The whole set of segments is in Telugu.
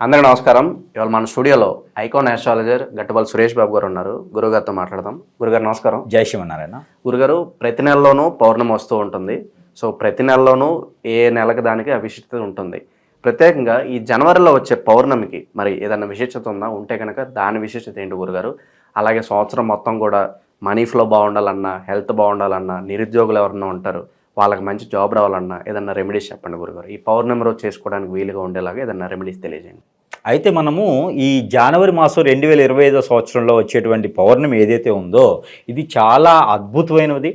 అందరికీ నమస్కారం. ఇవాళ మన స్టూడియోలో ఐకాన్ ఆస్ట్రాలజర్ గట్టబల్ సురేష్ బాబు గారు ఉన్నారు. గురుగారితో మాట్లాడదాం. గురుగారు నమస్కారం. జై శివనారాయణ గురుగారు ప్రతి నెలలోనూ పౌర్ణమి వస్తూ ఉంటుంది. సో ప్రతి నెలలోనూ ఏ నెలకు దానికి విశిష్టత ఉంటుంది. ప్రత్యేకంగా ఈ జనవరిలో వచ్చే పౌర్ణమికి మరి ఏదైనా విశిష్టత ఉందా? ఉంటే కనుక దాని విశిష్టత ఏంటి గురుగారు? అలాగే సంవత్సరం మొత్తం కూడా మనీ ఫ్లో బాగుండాలన్నా హెల్త్ బాగుండాలన్నా నిరుద్యోగులు ఎవరన్నా ఉంటారు. వాళ్ళకి మంచి జాబ్ రావాలన్నా ఏదన్నా రెమెడీస్ చెప్పండి గురుగారు. ఈ పౌర్ణమి రోజు చేసుకోవడానికి వీలుగా ఉండేలాగా ఏదన్నా రెమెడీస్ తెలియజేయండి. అయితే మనము ఈ జనవరి మాసం రెండు వేల ఇరవై ఐదో సంవత్సరంలో వచ్చేటువంటి పౌర్ణమి ఏదైతే ఉందో ఇది చాలా అద్భుతమైనది.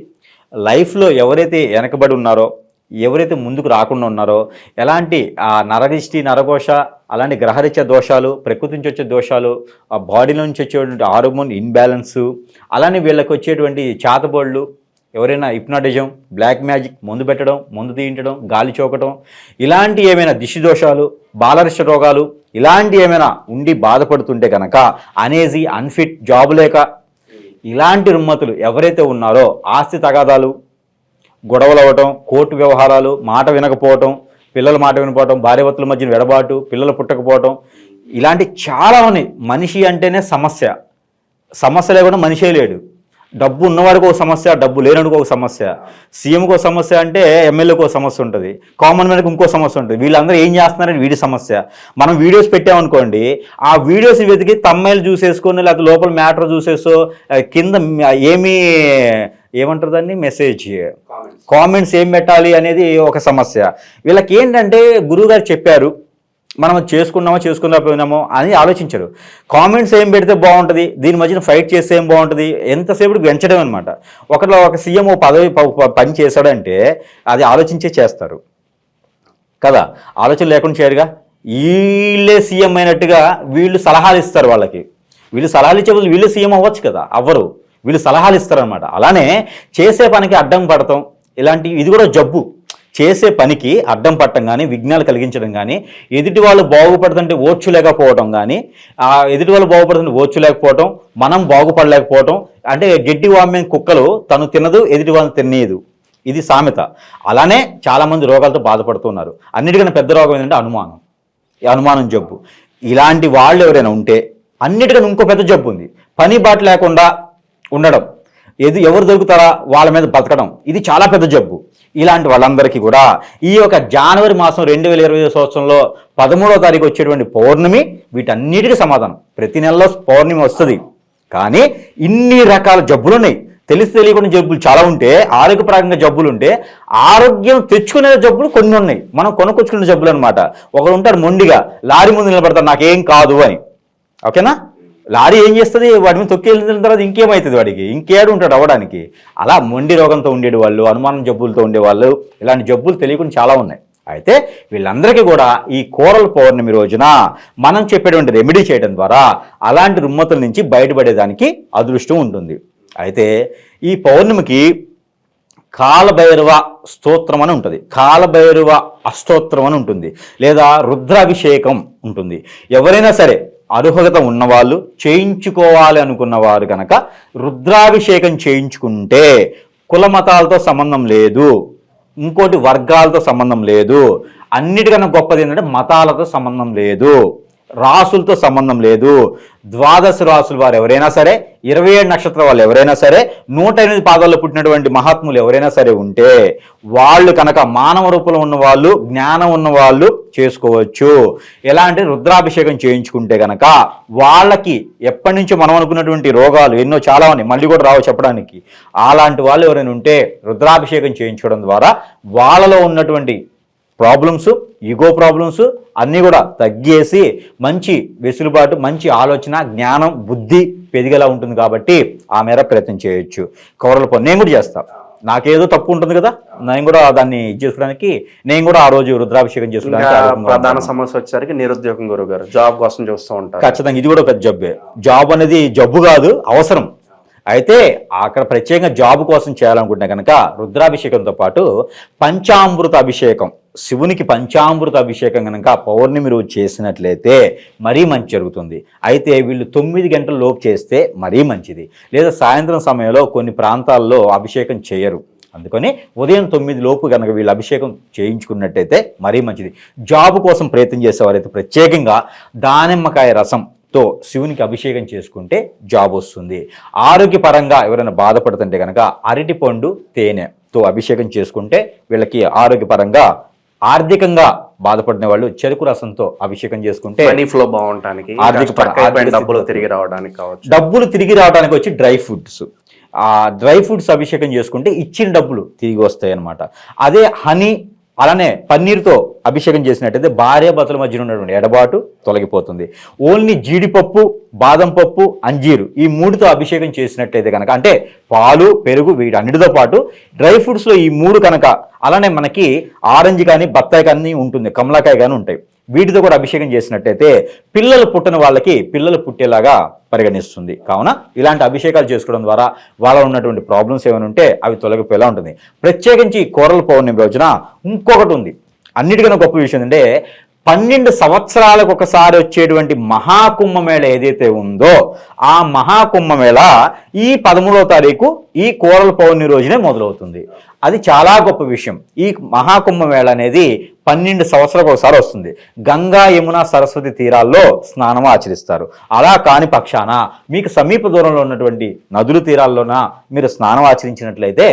లైఫ్లో ఎవరైతే వెనకబడి ఉన్నారో ఎవరైతే ముందుకు రాకుండా ఉన్నారో ఎలాంటి ఆ నరదిష్టి నరఘోష అలాంటి గ్రహరీత్య దోషాలు ప్రకృతి నుంచి వచ్చే దోషాలు ఆ బాడీలో నుంచి వచ్చేటువంటి హార్మోన్ ఇన్బ్యాలెన్సు అలానే వీళ్ళకి వచ్చేటువంటి చేతబోళ్ళు ఎవరైనా హిప్నాటిజం బ్లాక్ మ్యాజిక్ మందు పెట్టడం మందు తీయించడం గాలి చోకటం ఇలాంటి ఏమైనా దిష్టి దోషాలు బాలరిష్ట రోగాలు ఇలాంటి ఏమైనా ఉండి బాధపడుతుంటే కనుక అనేజీ అన్ఫిట్ జాబ్ లేక ఇలాంటి రుమ్మతులు ఎవరైతే ఉన్నారో ఆస్తి తగాదాలు గొడవలవ్వటం కోర్టు వ్యవహారాలు మాట వినకపోవటం పిల్లల మాట వినపోవటం భార్యభర్తల మధ్యన వెడబాటు పిల్లలు పుట్టకపోవటం ఇలాంటి చాలా ఉన్నాయి మనిషి అంటేనే సమస్య. సమస్య లేకుండా మనిషే లేడు. డబ్బు ఉన్నవాడికి ఒక సమస్య డబ్బు లేనివాడికి ఒక సమస్య. సీఎంకి ఒక సమస్య అంటే ఎమ్మెల్యేకి ఒక సమస్య ఉంటుంది. కామన్ మ్యాన్కి ఇంకో సమస్య ఉంటుంది. వీళ్ళందరూ ఏం చేస్తున్నారని వీడి సమస్య. మనం వీడియోస్ పెట్టామనుకోండి ఆ వీడియోస్ వెతికి తమ్మేలు చూసేసుకొని లేకపోతే లోపల మ్యాటర్ చూసేసో కింద ఏమీ ఏమంటారు దాన్ని? మెసేజ్. కామెంట్స్ ఏం పెట్టాలి అనేది ఒక సమస్య. వీళ్ళకి ఏంటంటే గురువుగారు చెప్పారు మనం చేసుకున్నామో చేసుకున్నామో అని ఆలోచించడు. కామెంట్స్ ఏం పెడితే బాగుంటుంది దీని మధ్యన ఫైట్ చేస్తే ఏం బాగుంటుంది ఎంతసేపు వెంచడం అనమాట ఒకరిలో ఒక సీఎం ఓ పదవి ప- పని చేశాడంటే అది ఆలోచించే చేస్తారు. కదా? ఆలోచన లేకుండా చేయరుగా వీళ్ళే సీఎం అయినట్టుగా వీళ్ళు సలహాలు ఇస్తారు వాళ్ళకి. వీళ్ళు సలహాలు ఇచ్చే వీళ్ళు సీఎం అవ్వచ్చు కదా? అవ్వరు. వీళ్ళు సలహాలు ఇస్తారనమాట అలానే చేసే పనికి అడ్డం పడతాం. ఇలాంటి ఇది కూడా జబ్బు. చేసే పనికి అడ్డం పట్టడం కానీ విఘ్నాలు కలిగించడం కానీ ఎదుటి వాళ్ళు బాగుపడుతుంటే ఓర్చులేకపోవడం కానీ ఆ ఎదుటి వాళ్ళు బాగుపడుతుంటే ఓర్చులేకపోవటం మనం బాగుపడలేకపోవటం అంటే గడ్డి వామ్యం కుక్కలు తను తినదు ఎదుటి వాళ్ళని తినేయదు. ఇది సామెత. అలానే చాలామంది రోగాలతో బాధపడుతున్నారు. అన్నిటికన్నా పెద్ద రోగం ఏంటంటే అనుమానం. ఈ అనుమానం జబ్బు. ఇలాంటి వాళ్ళు ఎవరైనా ఉంటే అన్నిటికన్నా ఇంకో పెద్ద జబ్బు ఉంది. పని బాట లేకుండా ఉండడం. ఏది ఎవరు దొరుకుతారా వాళ్ళ మీద బతకడం. ఇది చాలా పెద్ద జబ్బు. ఇలాంటి వాళ్ళందరికీ కూడా ఈ యొక్క జనవరి మాసం రెండు వేల ఇరవై సంవత్సరంలో పదమూడవ తారీఖు వచ్చేటువంటి పౌర్ణమి వీటన్నిటికీ సమాధానం. ప్రతి నెలలో పౌర్ణమి వస్తుంది. కానీ ఇన్ని రకాల జబ్బులు ఉన్నాయి తెలిసి తెలియకుండా జబ్బులు చాలా ఉంటే ఆరోగ్యపరంగా జబ్బులు ఉంటే ఆరోగ్యం తెచ్చుకునే జబ్బులు కొన్ని ఉన్నాయి. మనం కొనుక్కొచ్చుకునే జబ్బులు అనమాట ఒకరు ఉంటారు మొండిగా లారీ ముందు నిలబడతారు నాకేం కాదు అని. ఓకేనా? లారీ ఏం చేస్తుంది? వాడి మీద తొక్కి వెళ్ళిన తర్వాత ఇంకేమవుతుంది వాడికి? ఇంకేడు ఉంటాడు అవ్వడానికి. అలా మొండి రోగంతో ఉండేది వాళ్ళు అనుమానం జబ్బులతో ఉండేవాళ్ళు. ఇలాంటి జబ్బులు తెలియకుండా చాలా ఉన్నాయి. అయితే వీళ్ళందరికీ కూడా ఈ కోరల పౌర్ణమి రోజున మనం చెప్పేటువంటి రెమెడీ చేయడం ద్వారా అలాంటి రుమ్మతుల నుంచి బయటపడేదానికి అదృష్టం ఉంటుంది. అయితే ఈ పౌర్ణమికి కాలభైరవ స్తోత్రం అని ఉంటుంది. కాలభైరవ అస్తోత్రం అని ఉంటుంది. లేదా రుద్రాభిషేకం ఉంటుంది. ఎవరైనా సరే అర్హత ఉన్నవాళ్ళు చేయించుకోవాలి అనుకున్నవారు కనుక రుద్రాభిషేకం చేయించుకుంటే కుల మతాలతో సంబంధం లేదు ఇంకోటి వర్గాలతో సంబంధం లేదు. అన్నిటికన్నా గొప్పది ఏంటంటే మతాలతో సంబంధం లేదు. రాసులతో సంబంధం లేదు. ద్వాదశ రాసుల వారు ఎవరైనా సరే ఇరవై ఏడు నక్షత్రం వాళ్ళు ఎవరైనా సరే నూట ఎనిమిది పాదాల్లో పుట్టినటువంటి మహాత్ములు ఎవరైనా సరే ఉంటే వాళ్ళు కనుక మానవ రూపంలో ఉన్న వాళ్ళు జ్ఞానం ఉన్న వాళ్ళు చేసుకోవచ్చు. ఎలా అంటే రుద్రాభిషేకం చేయించుకుంటే కనుక వాళ్ళకి ఎప్పటి నుంచో మనం అనుకున్నటువంటి రోగాలు ఎన్నో చాలా ఉన్నాయి. మళ్ళీ కూడా రావు చెప్పడానికి. అలాంటి వాళ్ళు ఎవరైనా ఉంటే రుద్రాభిషేకం చేయించుకోవడం ద్వారా వాళ్ళలో ఉన్నటువంటి ప్రాబ్లమ్స్ ఈగో ప్రాబ్లమ్స్ అన్నీ కూడా తగ్గేసి మంచి వెసులుబాటు మంచి ఆలోచన జ్ఞానం బుద్ధి పెరిగేలా ఉంటుంది కాబట్టి ఆ మేర ప్రయత్నం చేయొచ్చు. కౌరల పని నేను కూడా చేస్తా. నాకేదో తప్పు ఉంటుంది కదా నేను కూడా దాన్ని ఇది చేసుకోవడానికి నేను కూడా ఆ రోజు రుద్రాభిషేకం చేసుకోవడానికి ప్రధాన. సమస్య వచ్చేసరికి నిరుద్యోగం గురువు గారు జాబ్ కోసం చూస్తూ ఉంటారు. ఖచ్చితంగా ఇది కూడా పెద్ద జబ్బే. జాబ్ అనేది జబ్బు కాదు అవసరం. అయితే అక్కడ ప్రత్యేకంగా జాబ్ కోసం చేయాలనుకుంటే కనుక రుద్రాభిషేకంతో పాటు పంచామృత అభిషేకం. శివునికి పంచామృత అభిషేకం కనుక పౌర్ణమి రోజు చేసినట్లయితే మరీ మంచి జరుగుతుంది. అయితే వీళ్ళు తొమ్మిది గంటల లోపు చేస్తే మరీ మంచిది. లేదా సాయంత్రం సమయంలో కొన్ని ప్రాంతాల్లో అభిషేకం చేయరు. అందుకని ఉదయం తొమ్మిది లోపు కనుక వీళ్ళు అభిషేకం చేయించుకున్నట్టయితే మరీ మంచిది. జాబ్ కోసం ప్రయత్నం చేసేవారైతే ప్రత్యేకంగా దానిమ్మకాయ రసంతో శివునికి అభిషేకం చేసుకుంటే జాబ్ వస్తుంది. ఆరోగ్యపరంగా ఎవరైనా బాధపడుతుంటే కనుక అరటిపండు తేనెతో అభిషేకం చేసుకుంటే వీళ్ళకి ఆరోగ్యపరంగా ఆర్థికంగా బాధపడిన వాళ్ళు చెరుకు రసంతో అభిషేకం చేసుకుంటే మనీ ఫ్లో బాగుంటానికి ఆర్థిక డబ్బులు తిరిగి రావడానికి కావచ్చు. డబ్బులు తిరిగి రావడానికి వచ్చి డ్రై ఫుడ్స్ ఆ డ్రై ఫుడ్స్ అభిషేకం చేసుకుంటే ఇచ్చిన డబ్బులు తిరిగి వస్తాయి అన్నమాట అదే హనీ అలానే పన్నీర్తో అభిషేకం చేసినట్టయితే భార్య భర్తల మధ్యన ఉన్నటువంటి ఎడబాటు తొలగిపోతుంది. ఓన్లీ జీడిపప్పు బాదం పప్పు అంజీరు ఈ మూడుతో అభిషేకం చేసినట్టయితే కనుక అంటే పాలు పెరుగు వీటన్నిటితో పాటు డ్రై ఫ్రూట్స్లో ఈ మూడు కనుక అలానే మనకి ఆరెంజ్ కానీ బత్తాయి కానీ ఉంటుంది కమలాకాయ కానీ ఉంటాయి. వీటితో కూడా అభిషేకం చేసినట్టయితే పిల్లలు పుట్టిన వాళ్ళకి పిల్లలు పుట్టేలాగా పరిగణిస్తుంది. కావున ఇలాంటి అభిషేకాలు చేసుకోవడం ద్వారా వాళ్ళ ఉన్నటువంటి ప్రాబ్లమ్స్ ఏమైనా ఉంటే అవి తొలగిపోయేలా ఉంటుంది. ప్రత్యేకించి కూరల పౌర్ణమి రోజున ఇంకొకటి ఉంది. అన్నిటికన్నా గొప్ప విషయం అంటే పన్నెండు సంవత్సరాలకు ఒకసారి వచ్చేటువంటి మహాకుంభమేళ ఏదైతే ఉందో ఆ మహాకుంభమేళ ఈ పదమూడవ తారీఖు ఈ కూరల పౌర్ణమి రోజునే మొదలవుతుంది. అది చాలా గొప్ప విషయం. ఈ మహాకుంభమేళ అనేది పన్నెండు సంవత్సరాలకు ఒకసారి వస్తుంది. గంగా యమున సరస్వతి తీరాల్లో స్నానం ఆచరిస్తారు. అలా కాని పక్షాన మీకు సమీప దూరంలో ఉన్నటువంటి నదుల తీరాల్లోన మీరు స్నానం ఆచరించినట్లయితే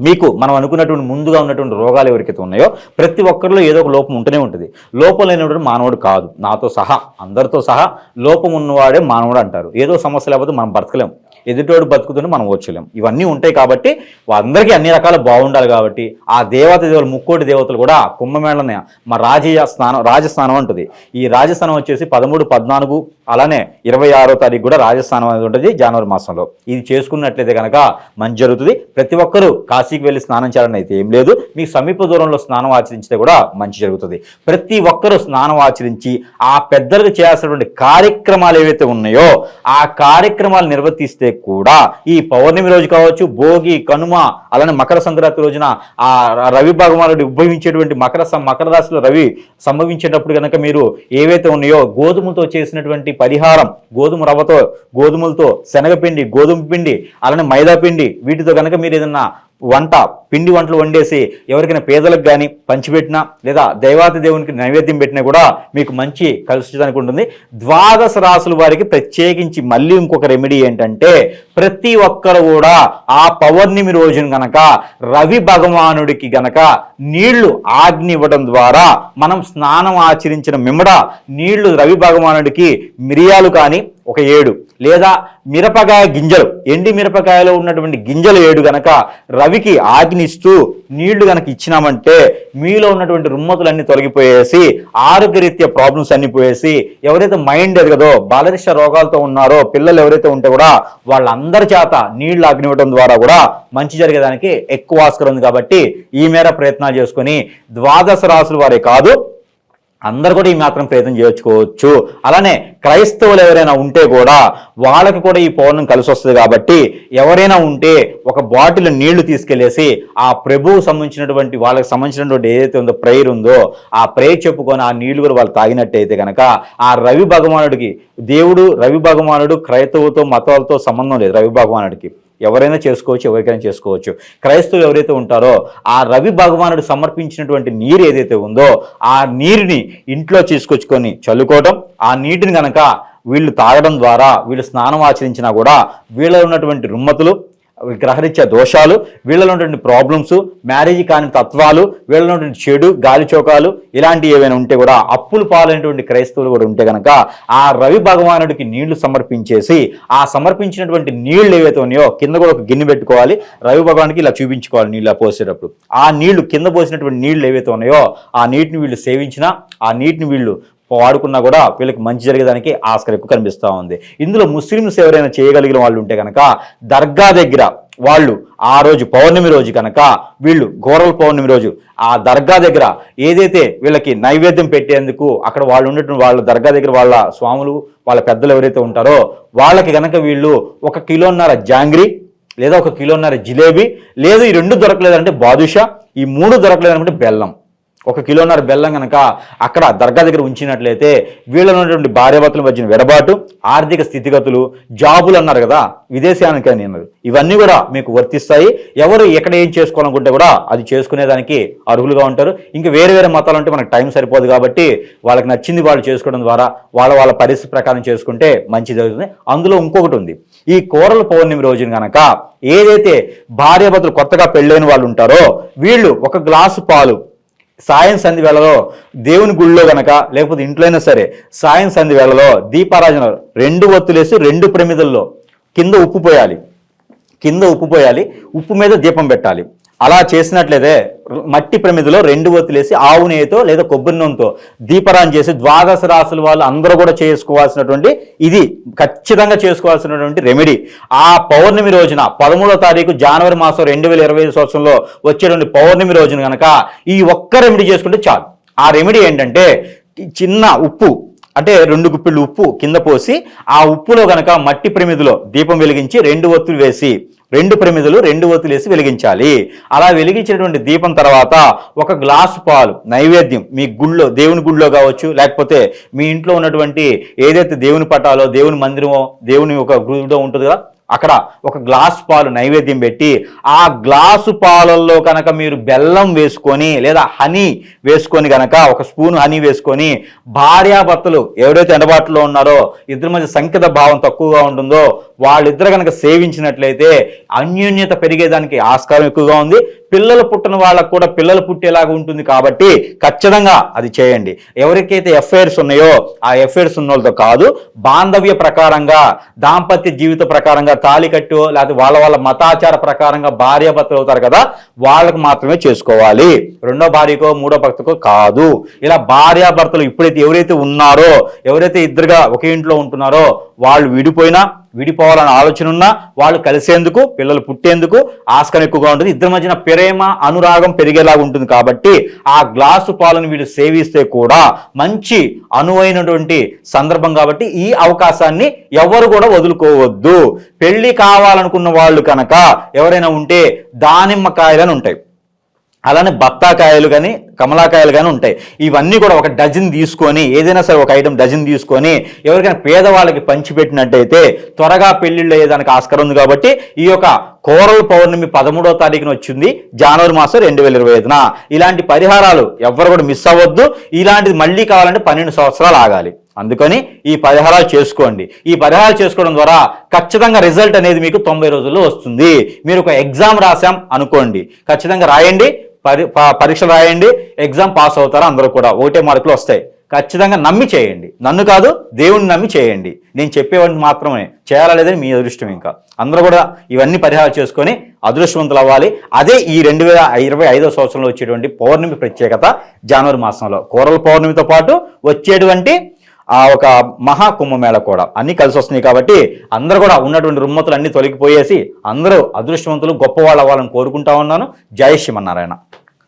మీకు మనం అనుకున్నటువంటి ముందుగా ఉన్నటువంటి రోగాలు ఎవరికైతే ఉన్నాయో ప్రతి ఒక్కరిలో ఏదో ఒక లోపం ఉంటూనే ఉంటుంది. లోపం లేనటువంటి మానవుడు కాదు. నాతో సహా అందరితో సహా లోపం ఉన్నవాడే మానవుడు అంటారు. ఏదో సమస్య లేకపోతే మనం బ్రతకలేం. ఎదుటోడు బతుకుతుంటే మనం వచ్చలేం ఇవన్నీ ఉంటాయి కాబట్టి అందరికీ అన్ని రకాల బాగుండాలి కాబట్టి ఆ దేవత దేవులు ముక్కోటి దేవతలు కూడా కుంభమేళనే మా రాజీయ స్నానం రాజస్థానం ఉంటుంది ఈ రాజస్థానం వచ్చేసి పదమూడు పద్నాలుగు అలానే ఇరవై ఆరో తారీఖు కూడా రాజస్థానం అనేది ఉంటుంది జనవరి మాసంలో. ఇది చేసుకున్నట్లయితే కనుక మంచి జరుగుతుంది. ప్రతి ఒక్కరూ కాశీకి వెళ్ళి స్నానం చేయాలని అయితే ఏం లేదు. మీ సమీప దూరంలో స్నానం ఆచరించితే కూడా మంచి జరుగుతుంది. ప్రతి ఒక్కరూ స్నానం ఆచరించి ఆ పెద్దలకు చేయాల్సినటువంటి కార్యక్రమాలు ఏవైతే ఉన్నాయో ఆ కార్యక్రమాలు నిర్వర్తిస్తే కూడా ఈ పౌర్ణమి రోజు కావచ్చు భోగి కనుమ అలానే మకర సంక్రాంతి రోజున ఆ రవి భగవానుడు ఉద్భవించేటువంటి మకర సం- మకర రాశిలో రవి సంభవించేటప్పుడు కనుక మీరు ఏవైతే ఉన్నాయో గోధుమలతో చేసినటువంటి పరిహారం గోధుమ రవ్వతో గోధుమలతో శనగపిండి గోధుమ పిండి అలానే మైదా పిండి వీటితో కనుక మీరు ఏదన్నా వంట పిండి వంటలు వండేసి ఎవరికైనా పేదలకు కానీ పంచిపెట్టినా లేదా దైవాతి దేవునికి నైవేద్యం పెట్టినా కూడా మీకు మంచి కలిసిదానికి ఉంటుంది. ద్వాదశ రాసుల వారికి ప్రత్యేకించి మళ్ళీ ఇంకొక రెమెడీ ఏంటంటే ప్రతి ఒక్కరు కూడా ఆ పౌర్ణమి రోజున గనక రవి భగవానుడికి గనక నీళ్ళు ఆజ్ఞ ఇవ్వడం ద్వారా మనం స్నానం ఆచరించిన మిమ్మడ నీళ్ళు రవి భగవానుడికి మిరియాలు కానీ ఒక ఏడు లేదా మిరపకాయ గింజలు ఎండి మిరపకాయలో ఉన్నటువంటి గింజలు ఏడు గనక రవికి ఆజ్ఞిస్తూ నీళ్ళు గనక ఇచ్చినామంటే మీలో ఉన్నటువంటి రుమ్మతులన్నీ తొలగిపోయేసి ఆరోగ్యరీత్యా ప్రాబ్లమ్స్ అన్ని పోయేసి ఎవరైతే మైండ్ ఎదగదో బాలరిష్ట రోగాలతో ఉన్నారో పిల్లలు ఎవరైతే ఉంటే కూడా వాళ్ళందరి చేత నీళ్ళు ఆజ్ఞ ద్వారా కూడా మంచి జరిగేదానికి ఎక్కువ ఆస్కారం ఉంది కాబట్టి ఈ మేర ప్రయత్నాలు చేసుకొని ద్వాదశ రాసులు వారే కాదు అందరు కూడా ఈ మాత్రం ప్రయత్నం చేయొచ్చుకోవచ్చు. అలానే క్రైస్తవులు ఎవరైనా ఉంటే కూడా వాళ్ళకి కూడా ఈ పౌర్ణం కలిసి వస్తుంది కాబట్టి ఎవరైనా ఉంటే ఒక బాటిల్ నీళ్ళు తీసుకెళ్ళేసి ఆ ప్రభువు సంబంధించినటువంటి వాళ్ళకి సంబంధించినటువంటి ఏదైతే ఉందో ప్రేయర్ ఉందో ఆ ప్రేయర్ చెప్పుకొని ఆ నీళ్ళు కూడా వాళ్ళు తాగినట్టయితే కనుక ఆ రవి భగవానుడికి దేవుడు రవి భగవానుడు క్రైస్తవుతో మతాలతో సంబంధం లేదు రవి భగవానుడికి. ఎవరైనా చేసుకోవచ్చు ఎవరికైనా చేసుకోవచ్చు. క్రైస్తవులు ఎవరైతే ఉంటారో ఆ రవి భగవానుడు సమర్పించినటువంటి నీరు ఏదైతే ఉందో ఆ నీరుని ఇంట్లో తీసుకొచ్చుకొని చల్లుకోవడం ఆ నీటిని కనుక వీళ్ళు తాగడం ద్వారా వీళ్ళు స్నానం ఆచరించినా కూడా వీళ్ళలో ఉన్నటువంటి రుమ్మతులు గ్రహరీత్యా దోషాలు వీళ్ళలో ఉన్నటువంటి ప్రాబ్లమ్స్ మ్యారేజ్ కాని తత్వాలు వీళ్ళలో ఉన్నటువంటి చెడు గాలి చోకాలు ఇలాంటివి ఏవైనా ఉంటే కూడా అప్పులు పాలైనటువంటి క్రైస్తవులు కూడా ఉంటే కనుక ఆ రవి భగవానుడికి నీళ్ళు సమర్పించేసి ఆ సమర్పించినటువంటి నీళ్ళు ఏవైతే ఉన్నాయో కింద కూడా ఒక గిన్నె పెట్టుకోవాలి. రవి భగవానికి ఇలా చూపించుకోవాలి నీళ్ళు పోసేటప్పుడు. ఆ నీళ్ళు కింద పోసినటువంటి నీళ్ళు ఏవైతే ఉన్నాయో ఆ నీటిని వీళ్ళు సేవించినా ఆ నీటిని వీళ్ళు వాడుకున్నా కూడా వీళ్ళకి మంచి జరిగేదానికి ఆస్కారం ఎక్కువ కనిపిస్తూ ఉంది. ఇందులో ముస్లిమ్స్ ఎవరైనా చేయగలిగిన వాళ్ళు ఉంటే కనుక దర్గా దగ్గర వాళ్ళు ఆ రోజు పౌర్ణమి రోజు కనుక వీళ్ళు ఘోరల పౌర్ణమి రోజు ఆ దర్గా దగ్గర ఏదైతే వీళ్ళకి నైవేద్యం పెట్టేందుకు అక్కడ వాళ్ళు ఉన్నటువంటి వాళ్ళ దర్గా దగ్గర వాళ్ళ స్వాములు వాళ్ళ పెద్దలు ఎవరైతే ఉంటారో వాళ్ళకి కనుక వీళ్ళు ఒక కిలోన్నర జాంగ్రీ లేదా ఒక కిలోన్నర జిలేబీ లేదు ఈ రెండు దొరకలేదంటే బాదుషా ఈ మూడు దొరకలేదంటే బెల్లం. ఒక కిలోన్నర బెల్లం కనుక అక్కడ దర్గా దగ్గర ఉంచినట్లయితే వీళ్ళలో ఉన్నటువంటి భార్యాభర్తల మధ్యన విడబాటు ఆర్థిక స్థితిగతులు జాబులు అన్నారు కదా విదేశానికి అని అన్నారు. ఇవన్నీ కూడా మీకు వర్తిస్తాయి. ఎవరు ఎక్కడ ఏం చేసుకోవాలనుకుంటే కూడా అది చేసుకునేదానికి అర్హులుగా ఉంటారు. ఇంకా వేరే వేరే మతాలు అంటే మనకు టైం సరిపోదు కాబట్టి వాళ్ళకి నచ్చింది వాళ్ళు చేసుకోవడం ద్వారా వాళ్ళ వాళ్ళ పరిస్థితి ప్రకారం చేసుకుంటే మంచి జరుగుతుంది. అందులో ఇంకొకటి ఉంది. ఈ కోరల పౌర్ణమి రోజున గనక ఏదైతే భార్యాభర్తలు కొత్తగా పెళ్ళైన వాళ్ళు ఉంటారో వీళ్ళు ఒక గ్లాసు పాలు సాయం సంధి వేళలో దేవుని గుళ్ళో గనక లేకపోతే ఇంట్లో అయినా సరే సాయం సంధి వేళలో దీపారాజన రెండు ఒత్తులేసి రెండు ప్రమిదల్లో కింద ఉప్పు పోయాలి. కింద ఉప్పు పోయాలి. ఉప్పు మీద దీపం పెట్టాలి. అలా చేసినట్లయితే మట్టి ప్రమిదిలో రెండు ఒత్తులేసి ఆవు నెయ్యితో లేదా కొబ్బరి నూనెతో దీపరాన్ చేసి ద్వాదశ రాసుల వాళ్ళు అందరూ కూడా చేసుకోవాల్సినటువంటి ఇది ఖచ్చితంగా చేసుకోవాల్సినటువంటి రెమెడీ. ఆ పౌర్ణమి రోజున పదమూడో తారీఖు జనవరి మాసం రెండు వేల ఇరవై ఐదు సంవత్సరంలో వచ్చేటువంటి పౌర్ణమి రోజున కనుక ఈ ఒక్క రెమెడీ చేసుకుంటే చాలు. ఆ రెమెడీ ఏంటంటే చిన్న ఉప్పు అంటే రెండు గుప్పిళ్ళు ఉప్పు కింద పోసి ఆ ఉప్పులో గనక మట్టి ప్రమిదిలో దీపం వెలిగించి రెండు ఒత్తులు వేసి రెండు ప్రమిదలు రెండు ఒత్తులు వెలిగించాలి. అలా వెలిగించినటువంటి దీపం తర్వాత ఒక గ్లాసు పాలు నైవేద్యం మీ గుళ్ళో దేవుని గుళ్ళో కావచ్చు లేకపోతే మీ ఇంట్లో ఉన్నటువంటి ఏదైతే దేవుని పటాలో దేవుని మందిరమో దేవుని ఒక గుడిలో ఉంటుంది కదా అక్కడ ఒక గ్లాసు పాలు నైవేద్యం పెట్టి ఆ గ్లాసు పాలల్లో కనుక మీరు బెల్లం వేసుకొని లేదా హనీ వేసుకొని కనుక ఒక స్పూన్ హనీ వేసుకొని భార్యాభర్తలు ఎవరైతే అందుబాటులో ఉన్నారో ఇద్దరి మధ్య సంకేత భావం తక్కువగా ఉంటుందో వాళ్ళిద్దరు కనుక సేవించినట్లయితే అన్యోన్యత పెరిగేదానికి ఆస్కారం ఎక్కువగా ఉంది. పిల్లలు పుట్టిన వాళ్ళకు కూడా పిల్లలు పుట్టేలాగా ఉంటుంది కాబట్టి ఖచ్చితంగా అది చేయండి. ఎవరికైతే ఎఫ్ఐఆర్స్ ఉన్నాయో ఆ ఎఫ్ఐఆర్స్ ఉన్న వాళ్ళతో కాదు బాంధవ్య ప్రకారంగా దాంపత్య జీవిత ప్రకారంగా తాళి కట్టు లేకపోతే వాళ్ళ వాళ్ళ మతాచార ప్రకారంగా భార్యాభర్తలు అవుతారు కదా వాళ్ళకు మాత్రమే చేసుకోవాలి. రెండో భార్యకో మూడో భర్తకో కాదు. ఇలా భార్యాభర్తలు ఇప్పుడైతే ఎవరైతే ఉన్నారో ఎవరైతే ఇద్దరుగా ఒకే ఇంట్లో ఉంటున్నారో వాళ్ళు విడిపోయినా విడిపోవాలన్న ఆలోచన ఉన్నా వాళ్ళు కలిసేందుకు పిల్లలు పుట్టేందుకు ఆస్కారం ఎక్కువగా ఉంటుంది. ఇద్దరి మధ్యన ప్రేమ అనురాగం పెరిగేలా ఉంటుంది కాబట్టి ఆ గ్లాసు పాలను వీళ్ళు సేవిస్తే కూడా మంచి అనువైనటువంటి సందర్భం కాబట్టి ఈ అవకాశాన్ని ఎవరు కూడా వదులుకోవద్దు. పెళ్ళి కావాలనుకున్న వాళ్ళు కనుక ఎవరైనా ఉంటే దానిమ్మకాయలను ఉంటాయి. అలానే బత్తాకాయలు కానీ కమలాకాయలు కానీ ఉంటాయి. ఇవన్నీ కూడా ఒక డజన్ తీసుకొని ఏదైనా సరే ఒక ఐటెం డజన్ తీసుకొని ఎవరికైనా పేదవాళ్ళకి పంచిపెట్టినట్టయితే త్వరగా పెళ్ళిళ్ళు అయ్యేదానికి ఆస్కారం ఉంది కాబట్టి ఈ యొక్క కోరల పౌర్ణమి పదమూడో తారీఖున వచ్చింది జనవరి మాసం రెండు వేల ఇరవై ఐదున. ఇలాంటి పరిహారాలు ఎవరు కూడా మిస్ అవ్వద్దు. ఇలాంటిది మళ్ళీ కావాలంటే పన్నెండు సంవత్సరాలు ఆగాలి. అందుకని ఈ పరిహారాలు చేసుకోండి. ఈ పరిహారాలు చేసుకోవడం ద్వారా ఖచ్చితంగా రిజల్ట్ అనేది మీకు తొంభై రోజుల్లో వస్తుంది. మీరు ఒక ఎగ్జామ్ రాశాం అనుకోండి ఖచ్చితంగా రాయండి. పరి ప- పరీక్ష రాయండి ఎగ్జామ్ పాస్ అవుతారు అందరూ కూడా. ఒకటే మార్కులు వస్తాయి. ఖచ్చితంగా నమ్మి చేయండి. నన్ను కాదు దేవుణ్ణి నమ్మి చేయండి. నేను చెప్పేవాడిని మాత్రమే. చేయాలా లేదని మీ అదృష్టం ఇంకా. అందరూ కూడా ఇవన్నీ పరిహారం చేసుకొని అదృష్టవంతులు అవ్వాలి. అదే ఈ రెండు వేల ఇరవై ఐదో సంవత్సరంలో వచ్చేటువంటి పౌర్ణమి ప్రత్యేకత జనవరి మాసంలో. కూరల పౌర్ణమితో పాటు వచ్చేటువంటి ఆ ఒక మహా కుంభమేళ కూడా. అన్నీ కలిసి వస్తున్నాయి కాబట్టి అందరూ కూడా ఉన్నటువంటి రుమ్మతులు అన్నీ తొలగిపోయేసి అందరూ అదృష్టవంతులు గొప్పవాళ్ళు అవ్వాలని కోరుకుంటా ఉన్నాను. జయ శ్రీమన్నారాయణ.